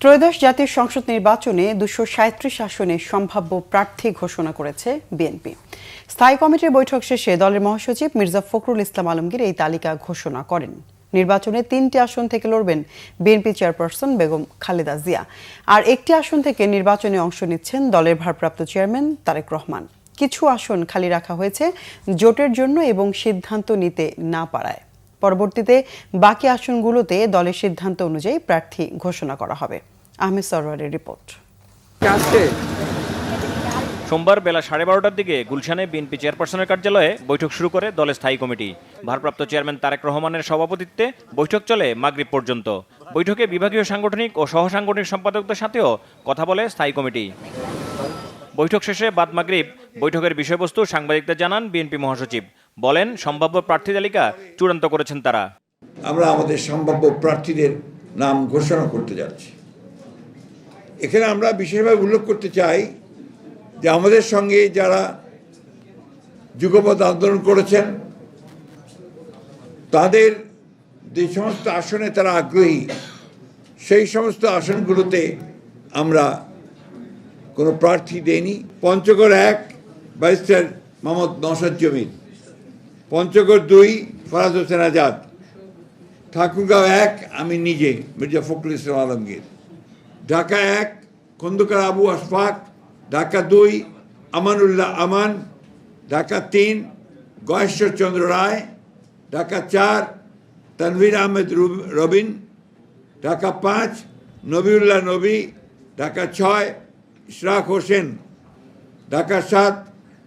ত্রয়োদশ জাতীয় সংসদ নির্বাচনে দুশো সাঁত্রিশ আসনে সম্ভাব্য প্রার্থী ঘোষণা করেছে বিএনপি। স্থায়ী কমিটির বৈঠক শেষে দলের মহাসচিব মির্জা ফখরুল ইসলাম আলমগীর এই তালিকা ঘোষণা করেন। নির্বাচনে তিনটি আসন থেকে লড়বেন বিএনপি চেয়ারপারসন বেগম খালেদা জিয়া। আর একটি আসন থেকে নির্বাচনে অংশ নিচ্ছেন দলের ভারপ্রাপ্ত চেয়ারম্যান তারেক রহমান। কিছু আসন খালি রাখা হয়েছে জোটের জন্য এবং সিদ্ধান্ত নিতে না পারায়। পরবর্তীতে বাকি আসনগুলোতে দলের সিদ্ধান্ত অনুযায়ী প্রার্থী ঘোষণা করা হবে। আহমেদ সরওয়ারের রিপোর্ট। সোমবার বেলা সাড়ে বারোটার দিকে গুলশানে বিএনপি চেয়ারপারসনের কার্যালয়ে বৈঠক শুরু করে দলের স্থায়ী কমিটি। ভারপ্রাপ্ত চেয়ারম্যান তারেক রহমানের সভাপতিত্বে বৈঠক চলে মাগরিব পর্যন্ত। বৈঠকে বিভাগীয় সাংগঠনিক ও সহসাংগঠনিক সম্পাদকদের সাথেও কথা বলে স্থায়ী কমিটি। বৈঠক শেষে বাদ মাগরিব বৈঠকের বিষয়বস্তু সাংবাদিকদের জানান বিএনপি মহাসচিব। বলেন, সম্ভাব্য প্রার্থী তালিকা চূড়ান্ত করেছেন তারা। আমরা আমাদের সম্ভাব্য প্রার্থীদের নাম ঘোষণা করতে যাচ্ছি। এখানে আমরা বিশেষভাবে উল্লেখ করতে চাই যে আমাদের সঙ্গে যারা যুগপথ আন্দোলন করেছেন, তাদের যে সমস্ত আসনে তারা আগ্রহী, সেই সমস্ত আসনগুলোতে আমরা কোনো প্রার্থী দেয়নি। পঞ্চগড় এক, ব্যারিস্টার মোহাম্মদ নসাদ জমির পঞ্চগড় দুই, ফরাজ হোসেন আজাদ। ঠাকুরগাঁও এক, আমি নিজে, মির্জা ফখরুল ইসলাম আলমগীর। ঢাকা এক, খন্দকার আবু আশফাক। ঢাকা দুই, আমানুল্লাহ আমান। ঢাকা তিন, গয়েশ্বর চন্দ্র রায়। ঢাকা চার, তানভীর আহমেদ রুব- রবিন। ঢাকা পাঁচ, নবিউল্লাহ নবী। ঢাকা ছয় ইশরাক হোসেন, ঢাকা সাত,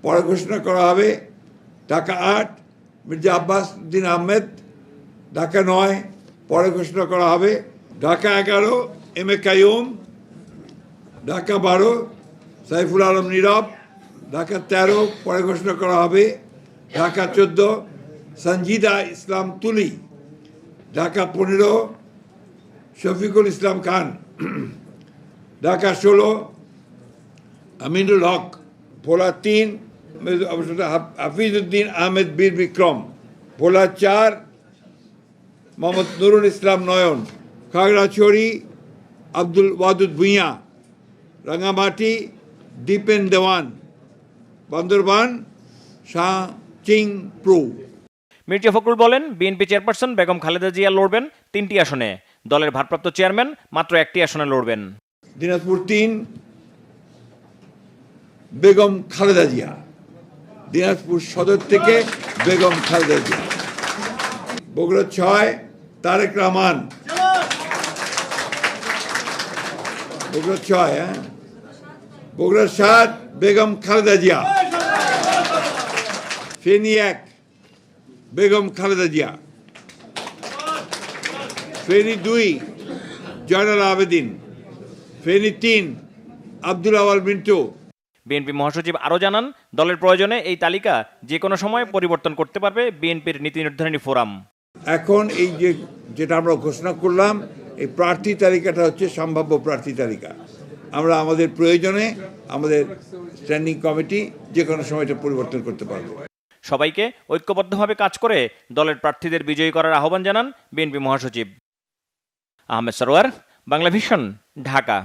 পরে ঘোষণা করা হবে ঢাকা আট, মির্জা আব্বাস উদ্দিন আহমেদ, ঢাকা নয়, পরে ঘোষণা করা হবে ঢাকা এগারো, এম এ কাইম ঢাকা বারো, সাইফুল আলম নীরব, ঢাকা তেরো, পরে ঘোষণা করা হবে ঢাকা চোদ্দ সঞ্জিদা ইসলাম তুলি, ঢাকা পনেরো, শফিকুল ইসলাম খান, ঢাকা ষোলো আমিনুল হক ভোলা তিন হাফিজউদ্দিন আহমেদ বীর বিক্রম ভোলা চার মোহাম্মদ নুরুল ইসলাম নয়ন খাগড়াছড়ি আব্দুল ওয়াদুদ ভুঁইয়া রাঙামাটি দীপেন দেওয়ান বান্দরবান শাহ চিং প্রু মির্জা ফখরুল বলেন বিএনপি চেয়ারপারসন বেগম খালেদা জিয়া লড়বেন তিনটি আসনে। দলের ভারপ্রাপ্ত চেয়ারম্যান মাত্র একটি আসনে লড়বেন। দিনাজপুর তিন বেগম খালেদা জিয়া, দিনাজপুর সদর থেকে বেগম খালেদা জিয়া। বগুড়া ছয়, তারেক রহমান। বগুড়া ছয় হ্যাঁ? বগুড়া সাত, বেগম খালেদা জিয়া। ফেনী এক, বেগম খালেদা জিয়া। ফেনী দুই, জয়নাল আবেদিন। ফেনী তিন, আব্দুল আওয়াল মিন্টু। বিএনপি মহাসচিব আরও জানান দলের প্রয়োজনে এই তালিকা যে কোনো সময় পরিবর্তন করতে পারবে বিএনপির নীতি নির্ধারণী ফোরাম। এখন এই যে যেটা আমরা ঘোষণা করলাম এই প্রার্থী তালিকাটা হচ্ছে সম্ভাব্য প্রার্থী তালিকা। আমরা আমাদের প্রয়োজনে আমাদের স্ট্যান্ডিং কমিটি যে কোনো সময় এটা পরিবর্তন করতে পারব। সবাইকে ঐক্যবদ্ধভাবে কাজ করে দলের প্রার্থীদের বিজয়ী করার আহ্বান জানান বিএনপি মহাসচিব। আহমেদ সরোয়ার বাংলা ভিশন ঢাকা।